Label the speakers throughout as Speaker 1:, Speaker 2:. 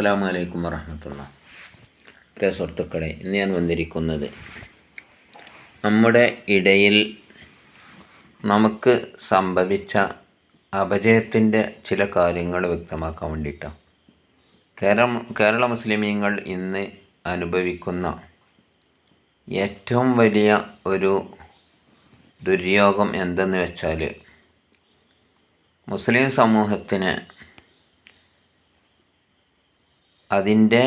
Speaker 1: അസ്സാം വലൈക്കും വറഹമത്തുള്ള. പ്രിയ സുഹൃത്തുക്കളെ ഇന്ന് ഞാൻ വന്നിരിക്കുന്നത് നമ്മുടെ ഇടയിൽ നമുക്ക് സംഭവിച്ച അപജയത്തിന്റെ ചില കാര്യങ്ങൾ വ്യക്തമാക്കാൻ വേണ്ടിയിട്ടാണ്. കേരളം കേരള മുസ്ലിമീങ്ങൾ ഇന്ന് അനുഭവിക്കുന്ന ഏറ്റവും വലിയ ഒരു ദുര്യോഗം എന്തെന്ന് വെച്ചാൽ മുസ്ലിം സമൂഹത്തിന് അതിന്റെ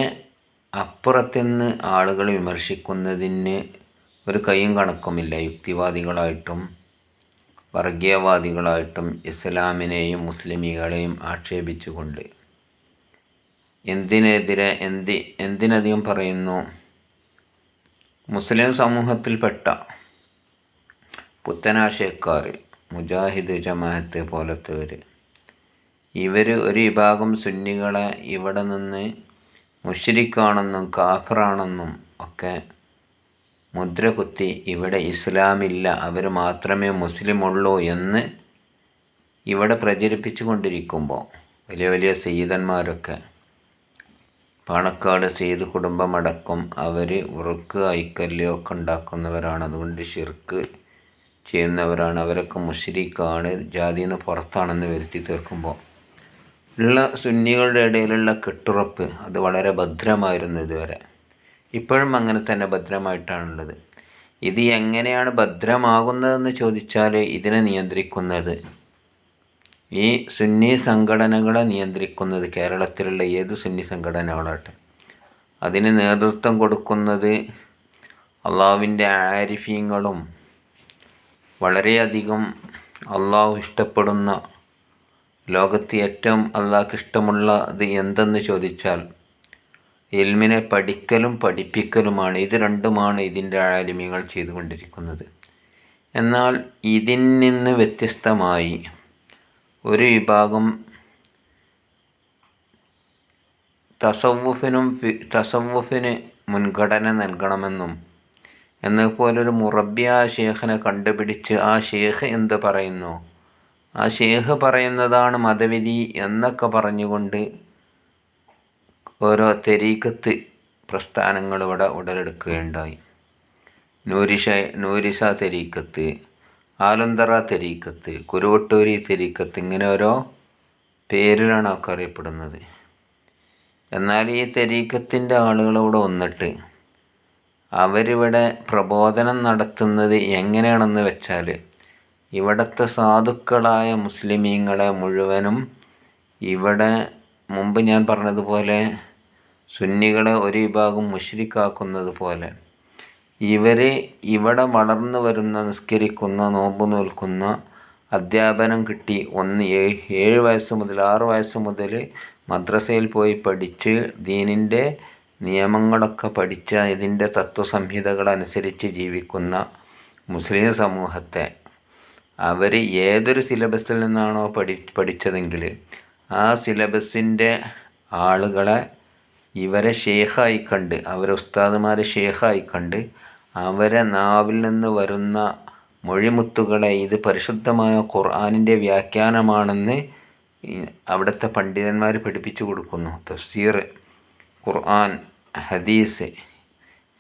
Speaker 1: അപ്പുറത്തുനിന്ന് ആളുകൾ വിമർശിക്കുന്നതിന് ഒരു കൈയും കണക്കുമില്ല. യുക്തിവാദികളായിട്ടും വർഗീയവാദികളായിട്ടും ഇസ്ലാമിനെയും മുസ്ലിമീകളെയും ആക്ഷേപിച്ചുകൊണ്ട്. എന്തിനെതിരെ എന്തി എന്തിനധികം പറയുന്നു? മുസ്ലിം സമൂഹത്തിൽപ്പെട്ട പുത്തനാശയക്കാർ മുജാഹിദ് ജമാഅത്ത് പോലത്തവർ ഇവർ ഒരു വിഭാഗം സുന്നികളെ ഇവിടെ നിന്ന് മുഷരിക്കാണെന്നും കാഫറാണെന്നും ഒക്കെ മുദ്ര കുത്തി ഇവിടെ ഇസ്ലാമില്ല അവർ മാത്രമേ മുസ്ലിമുള്ളൂ എന്ന് ഇവിടെ പ്രചരിപ്പിച്ചു കൊണ്ടിരിക്കുമ്പോൾ വലിയ വലിയ സീതന്മാരൊക്കെ പാണക്കാട് സെയ്ത് കുടുംബമടക്കം അവർ ഉറുക്ക് ഐക്കല്യോ ഒക്കെ ഉണ്ടാക്കുന്നവരാണ്. അതുകൊണ്ട് ഷിർക്ക് ചെയ്യുന്നവരാണ്. അവരൊക്കെ മുഷരിക്കാണ് ജാതിന്ന് പുറത്താണെന്ന് വരുത്തി തീർക്കുമ്പോൾ ഉള്ള സുന്നികളുടെ ഇടയിലുള്ള കെട്ടുറപ്പ് അത് വളരെ ഭദ്രമായിരുന്നു ഇതുവരെ. ഇപ്പോഴും അങ്ങനെ തന്നെ ഭദ്രമായിട്ടാണുള്ളത്. ഇത് എങ്ങനെയാണ് ഭദ്രമാകുന്നതെന്ന് ചോദിച്ചാൽ ഇതിനെ നിയന്ത്രിക്കുന്നത്. ഈ സുന്നി സംഘടനകളെ നിയന്ത്രിക്കുന്നത് കേരളത്തിലുള്ള ഏത് സുന്നി സംഘടനകളാട്ടെ. അതിന് നേതൃത്വം കൊടുക്കുന്നത് അള്ളാവിന്റെ ആരിഫീങ്ങളും വളരെയധികം അള്ളാഹു ഇഷ്ടപ്പെടുന്ന ലോകത്ത് ഏറ്റവും അള്ളാഹ്ക്ക് ഇഷ്ടമുള്ളത് എന്തെന്ന് ചോദിച്ചാൽ എൽമിനെ പഠിക്കലും പഠിപ്പിക്കലുമാണ്. ഇത് രണ്ടുമാണ് ഇതിന്റെ ആലിമികൾ ചെയ്തുകൊണ്ടിരിക്കുന്നത്. എന്നാൽ ഇതിൽ നിന്ന് വ്യത്യസ്തമായി ഒരു വിഭാഗം തസവുഫിനും തസവുഫിന് മുൻഗണന നൽകണമെന്നും എന്നതുപോലൊരു മുറബിയ ഷേഖിനെ കണ്ടുപിടിച്ച് ആ ഷേഖ് എന്ത് പറയുന്നു? ആ ഷേഖ് പറയുന്നതാണ് മതവിധി എന്നൊക്കെ പറഞ്ഞുകൊണ്ട് ഓരോ തെരീക്കത്ത് പ്രസ്ഥാനങ്ങൾ ഇവിടെ ഉടലെടുക്കുകയുണ്ടായി. നൂരിഷ നൂരിഷ തെരീക്കത്ത് ആലന്തറ തെരീക്കത്ത് കുരുവട്ടൂരി തെരീക്കത്ത് ഇങ്ങനെ ഓരോ പേരിലാണ് ഒക്കെ അറിയപ്പെടുന്നത് എന്നാൽ ഈ തെരീക്കത്തിന്റെ ആളുകളോട് വന്നിട്ട് അവരിവിടെ പ്രബോധനം നടത്തുന്നത് എങ്ങനെയാണെന്ന് വെച്ചാൽ ഇവിടുത്തെ സാധുക്കളായ മുസ്ലിമീങ്ങളെ മുഴുവനും ഇവിടെ മുമ്പ് ഞാൻ പറഞ്ഞതുപോലെ സുന്നികളെ ഒരു വിഭാഗം മുഷ്രിക്കാക്കുന്നത് പോലെ. ഇവർ ഇവിടെ വളർന്നു വരുന്ന നിസ്കരിക്കുന്ന നോമ്പ് നോൽക്കുന്ന അധ്യാപനം കിട്ടി. ഒന്ന് ഏഴ് വയസ്സ് മുതൽ ആറ് വയസ്സ് മുതൽ മദ്രസയിൽ പോയി പഠിച്ച് ദീനിന്റെ നിയമങ്ങളൊക്കെ പഠിച്ച ഇതിന്റെ തത്വസംഹിതകൾ അനുസരിച്ച് ജീവിക്കുന്ന മുസ്ലിം സമൂഹത്തെ അവർ ഏതൊരു സിലബസിൽ നിന്നാണോ പഠി പഠിച്ചതെങ്കിൽ ആ സിലബസിന്റെ ആളുകളെ ഇവരെ ഷേഖായി കണ്ട് അവരെ ഉസ്താദുമാരെ ഷേഖായി കണ്ട് അവരെ നാവിൽ നിന്ന് വരുന്ന മൊഴിമുത്തുകളെ ഇത് പരിശുദ്ധമായ ഖുർആാനിന്റെ വ്യാഖ്യാനമാണെന്ന് അവിടുത്തെ പണ്ഡിതന്മാർ പഠിപ്പിച്ചു കൊടുക്കുന്നു. തഫ്സീർ ഖുർആൻ ഹദീസ്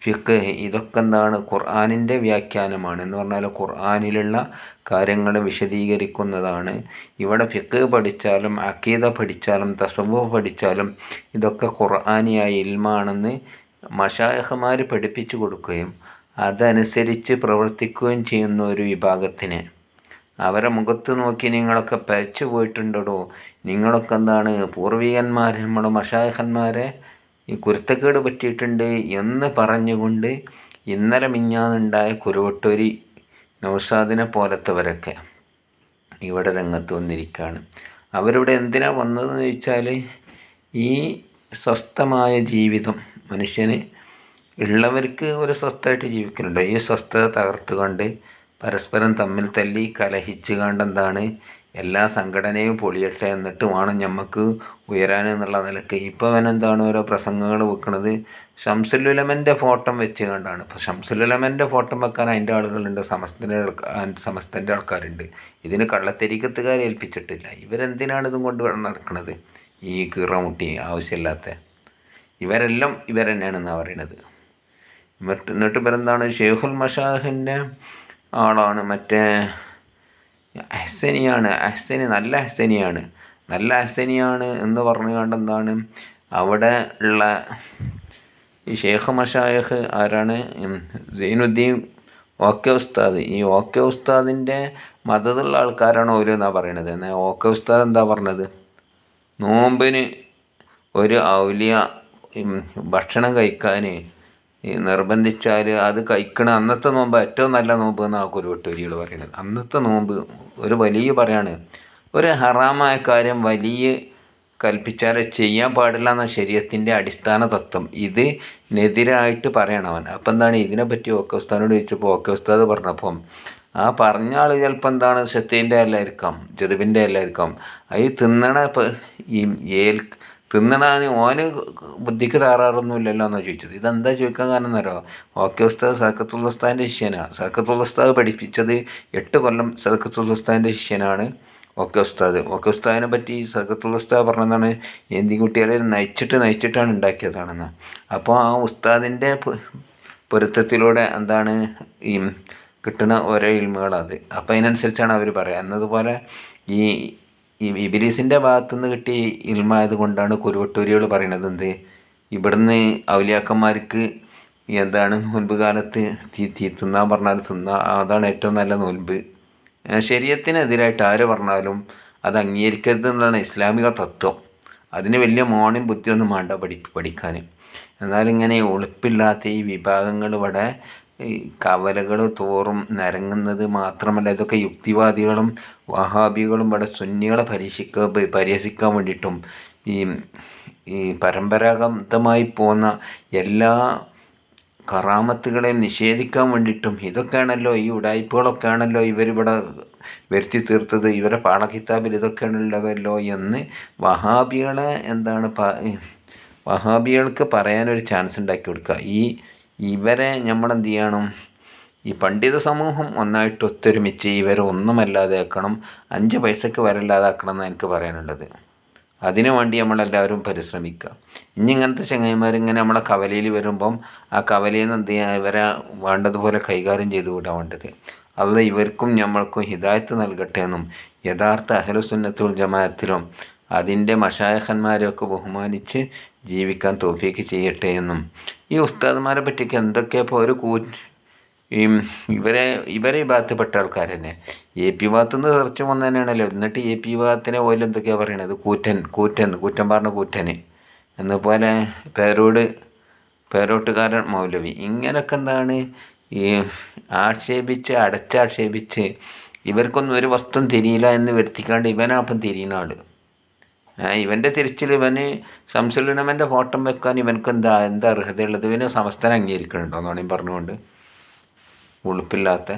Speaker 1: ഫിഖ് ഇതൊക്കെ എന്താണ് ഖുർആാനിന്റെ വ്യാഖ്യാനമാണ്. എന്ന് പറഞ്ഞാൽ ഖുർആാനിലുള്ള കാര്യങ്ങൾ വിശദീകരിക്കുന്നതാണ്. ഇവിടെ ഫിഖ് പഠിച്ചാലും അക്കീത പഠിച്ചാലും തസവ പഠിച്ചാലും ഇതൊക്കെ ഖുർആാനിയായ ഇൽമാണെന്ന് മഷായഹമാർ പഠിപ്പിച്ചു കൊടുക്കുകയും അതനുസരിച്ച് പ്രവർത്തിക്കുകയും ചെയ്യുന്ന ഒരു വിഭാഗത്തിന്. അവരെ മുഖത്ത് നോക്കി നിങ്ങളൊക്കെ പരച്ചു പോയിട്ടുണ്ടോ നിങ്ങളൊക്കെ എന്താണ് പൂർവികന്മാർ നമ്മുടെ മഷായഹന്മാരെ ഈ കുരുത്തക്കേട് പറ്റിയിട്ടുണ്ട് എന്ന് പറഞ്ഞുകൊണ്ട് ഇന്നലെ മിഞ്ഞാന്നുണ്ടായ കുരുവട്ടൂരി നൗഷാദിനെ പോലത്തവരൊക്കെ ഇവിടെ രംഗത്ത് വന്നിരിക്കുകയാണ് അവരിവിടെ എന്തിനാണ് വന്നതെന്ന് ചോദിച്ചാൽ ഈ സ്വസ്ഥമായ ജീവിതം മനുഷ്യന് ഉള്ളവർക്ക് ഒരു സ്വസ്ഥമായിട്ട് ജീവിക്കുന്നുണ്ട് ഈ സ്വസ്ഥത തകർത്തുകൊണ്ട് പരസ്പരം തമ്മിൽ തല്ലി കലഹിച്ച് കണ്ടെന്താണ് എല്ലാ സംഘടനയും പൊളിയട്ടെ എന്നിട്ട് വേണം ഞമ്മക്ക് ഉയരാൻ എന്നുള്ള നിലയ്ക്ക്. ഇപ്പോൾ അവൻ എന്താണ് ഓരോ പ്രസംഗങ്ങൾ വെക്കുന്നത് ഷംസുലുലമന്റെ ഫോട്ടോ വെച്ച് കണ്ടാണ്. ഇപ്പോൾ ഷംസുലുലമന്റെ ഫോട്ടോ വെക്കാൻ അതിന്റെ ആളുകളുണ്ട് സമസ്തന്റെ സമസ്തന്റെ ആൾക്കാരുണ്ട്. ഇതിന് കള്ളത്തെരിക്കത്തുകാരെ ഏൽപ്പിച്ചിട്ടില്ല. ഇവരെന്തിനാണ് ഇതും കൊണ്ട് നടക്കുന്നത് ഈ കീറമുട്ടി ആവശ്യമില്ലാത്ത. ഇവരെല്ലാം ഇവർ തന്നെയാണെന്നാണ് പറയണത്. എന്നിട്ട് ഇവരെന്താണ്? ഷെയ്ഖുൽ മഷാഹിന്റെ ആളാണ്. മറ്റേ അഹ്സനിയാണ് അഹ്സനി നല്ല അഹ്സനിയാണ് നല്ല അഹ്സനിയാണ് എന്ന് പറഞ്ഞുകൊണ്ട് എന്താണ് അവിടെ ഉള്ള ഈ ഷേഖ് മഷായഖ് ആരാണ്? സൈനുദ്ദീൻ ഓക്കെ ഉസ്താദ്. ഈ ഓക്കെ ഉസ്താദിന്റെ മതത്തുള്ള ആൾക്കാരാണ് ഓരോ എന്നാ പറയണത്. എന്നാൽ ഓക്കെ ഉസ്താദ് എന്താ പറഞ്ഞത്? നോമ്പിന് ഒരു ഔലിയ ഭക്ഷണം കഴിക്കാൻ നിർബന്ധിച്ചാൽ അത് കഴിക്കണ അന്നത്തെ നോമ്പ് ഏറ്റവും നല്ല നോമ്പ് എന്നാണ് കുരുവട്ടൂരികൾ പറയുന്നത് അന്നത്തെ നോമ്പ് ഒരു വലിയ പറയാണ്. ഒരു ഹറാമായ കാര്യം വലിയ കൽപ്പിച്ചാൽ ചെയ്യാൻ പാടില്ല എന്ന ശരീരത്തിന്റെ അടിസ്ഥാന തത്വം. ഇതിനെതിരായിട്ട് പറയണം അവൻ. അപ്പം എന്താണ് ഇതിനെപ്പറ്റി ഓക്കെ ഉസ്താദിനോട് ചോദിച്ചപ്പോൾ ഓക്കെ ഉസ്താദ് പറഞ്ഞപ്പം ആ പറഞ്ഞ ആൾ ചിലപ്പോൾ എന്താണ് ശക്തിന്റെ അല്ലായിരിക്കാം ജതുവിന്റെ അല്ലായിരിക്കാം അത് തിന്നണ ഈ ഏൽ തിന്നണാന് ഓന് ബുദ്ധിക്ക് താറാറൊന്നുമില്ലല്ലോ എന്നാണ് ചോദിച്ചത്. ഇതെന്താ ചോദിക്കാൻ കാരണം എന്നറിയോ? ഓക്കെ ഉസ്താദ് സക്കത്തുൽ ഉസ്താദിന്റെ ശിഷ്യനാണ് സക്കത്തുൽ ഉസ്താദ് പഠിപ്പിച്ചത് എട്ട് കൊല്ലം സക്കത്തുൽ ഉസ്താദിന്റെ ശിഷ്യനാണ് ഓക്കെ ഉസ്താദ്. ഓക്കെ ഉസ്താദിനെ പറ്റി സക്കത്തുൽ ഉസ്താദ് പറഞ്ഞതാണ് എന്തി കുട്ടികളെ നയിച്ചിട്ട് നയിച്ചിട്ടാണ് ഉണ്ടാക്കിയതാണെന്ന്. അപ്പോൾ ആ ഉസ്താദിന്റെ പൊരുത്തത്തിലൂടെ എന്താണ് ഈ കിട്ടുന്ന ഓരോ ഇൽമുകളത് അപ്പോൾ അതിനനുസരിച്ചാണ് അവർ പറയുക എന്നതുപോലെ ഈ ഈ ഇബിലീസിന്റെ ഭാഗത്തുനിന്ന് കിട്ടിയ ഇൽമായത് കൊണ്ടാണ് കുരുവട്ടൂരികൾ പറയണത് എന്ത്? ഇവിടുന്ന് ഔലിയാക്കന്മാർക്ക് എന്താണ് നോൻപ് കാലത്ത് തീ തീ തിന്നാൻ പറഞ്ഞാൽ തിന്നാ അതാണ് ഏറ്റവും നല്ല നോൻപ് ശരീരത്തിനെതിരായിട്ട് ആര് പറഞ്ഞാലും അത് അംഗീകരിക്കരുത് എന്നുള്ളതാണ് ഇസ്ലാമിക തത്വം. അതിന് വലിയ മോണയും ബുദ്ധിയൊന്നും വേണ്ട പഠി പഠിക്കാൻ. എന്നാലിങ്ങനെ ഒളിപ്പില്ലാത്ത ഈ വിഭാഗങ്ങൾ ഇവിടെ കവലകൾ തോറും നരങ്ങുന്നത് മാത്രമല്ല ഇതൊക്കെ യുക്തിവാദികളും വഹാബികളും ഇവിടെ സുന്നികളെ പരീക്ഷിക്കാൻ പരിഹസിക്കാൻ വേണ്ടിയിട്ടും ഈ ഈ പരമ്പരാഗതമായി പോന്ന എല്ലാ കറാമത്തുകളെയും നിഷേധിക്കാൻ വേണ്ടിയിട്ടും ഇതൊക്കെയാണല്ലോ ഈ ഉടായ്പകളൊക്കെ ആണല്ലോ ഇവരിവിടെ വരുത്തി തീർത്തത് ഇവരെ പാഠകിതാബിൽ ഇതൊക്കെയാണുള്ളതല്ലോ എന്ന് വഹാബികളെ എന്താണ് വഹാബികൾക്ക് പറയാനൊരു ചാൻസ് ഉണ്ടാക്കി കൊടുക്കുക. ഈ ഇവരെ നമ്മളെന്ത് ചെയ്യണം? ഈ പണ്ഡിത സമൂഹം ഒന്നായിട്ട് ഒത്തൊരുമിച്ച് ഇവരെ ഒന്നുമല്ലാതാക്കണം അഞ്ച് പൈസക്ക് വരല്ലാതാക്കണം എന്നാണ് എനിക്ക് പറയാനുള്ളത്. അതിനു വേണ്ടി നമ്മളെല്ലാവരും പരിശ്രമിക്കുക. ഇനി ഇങ്ങനത്തെ ചങ്ങായിമാരിങ്ങനെ നമ്മളെ കവലയിൽ വരുമ്പം ആ കവലയിൽ നിന്ന് എന്ത് ചെയ്യുക ഇവരെ വേണ്ടതുപോലെ കൈകാര്യം ചെയ്തു വിടാൻ വേണ്ടത്. അത് ഇവർക്കും നമ്മൾക്കും ഹിദായത്ത് നൽകട്ടെ എന്നും യഥാർത്ഥ അഹലുസുന്നത്തുൽ ജമാഅത്തിലും അതിന്റെ മഷായഹന്മാരെയൊക്കെ ബഹുമാനിച്ച് ജീവിക്കാൻ തോഫിക്ക് ചെയ്യട്ടെ എന്നും ഈ ഉസ്താദ്മാരെ പറ്റിയൊക്കെ എന്തൊക്കെയപ്പോൾ ഒരു കൂ ഈ ഇവരെ ഇവരെ ഈ ഭാഗത്തുപെട്ട ആൾക്കാർ തന്നെ. എ പി ഭാഗത്തു നിന്ന് സെർച്ച് വന്നു തന്നെയാണല്ലോ. എന്നിട്ട് എ പി ഭാഗത്തിനെ ഓയിൽ എന്തൊക്കെയാണ് പറയണത്? കൂറ്റൻ കൂറ്റൻ കൂറ്റൻ പറഞ്ഞ കൂറ്റന്. എന്നപോലെ പേരോട് പേരോട്ടുകാരൻ മൗലവി. ഇങ്ങനൊക്കെ എന്താണ് ഈ ആക്ഷേപിച്ച് അടച്ചാക്ഷേപിച്ച് ഇവർക്കൊന്നും ഒരു വസ്തുവും തിരിയില്ല എന്ന് വരുത്തിക്കാണ്ട് ഇവനാപ്പം തിരിയുന്ന ആൾ. ഇവന്റെ തിരിച്ചിൽ ഇവന് സംസുലിനമന്റെ ഫോട്ടോ വെക്കാൻ ഇവനക്ക് എന്താ എന്താ അർഹതയുള്ളത്? ഇവന് സമസ്തനെ അംഗീകരിക്കണുണ്ടോ എന്നാണ് പറഞ്ഞുകൊണ്ട്. ഉളുപ്പില്ലാത്ത